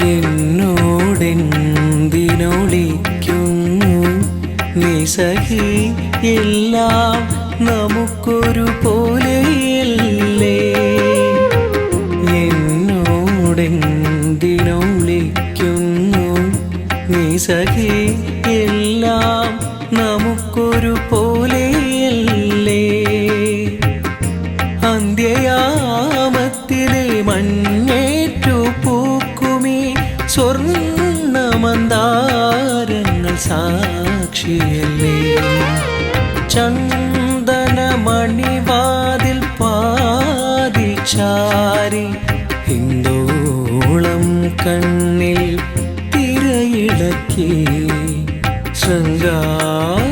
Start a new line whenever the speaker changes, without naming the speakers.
എന്നോടെന്തിനൊളിക്കുന്നു? നീ സഖി എല്ലാം നമുക്കൊരു പോലെയല്ലേ? എന്നോടെന്തിനൊളിക്കുന്നു? നീ എല്ലാം നമുക്കൊരു പോലെയല്ലേ? അന്ത്യയാമത്തിലെ മഞ്ഞേറ്റു സ്വർണമന്താരങ്ങൾ സാക്ഷിയല്ലേ? ചന്ദനമണിവാതിൽ ചാരി ഹിന്ദോളം കണ്ണിൽ തിരയിളക്കി ശൃംഗാര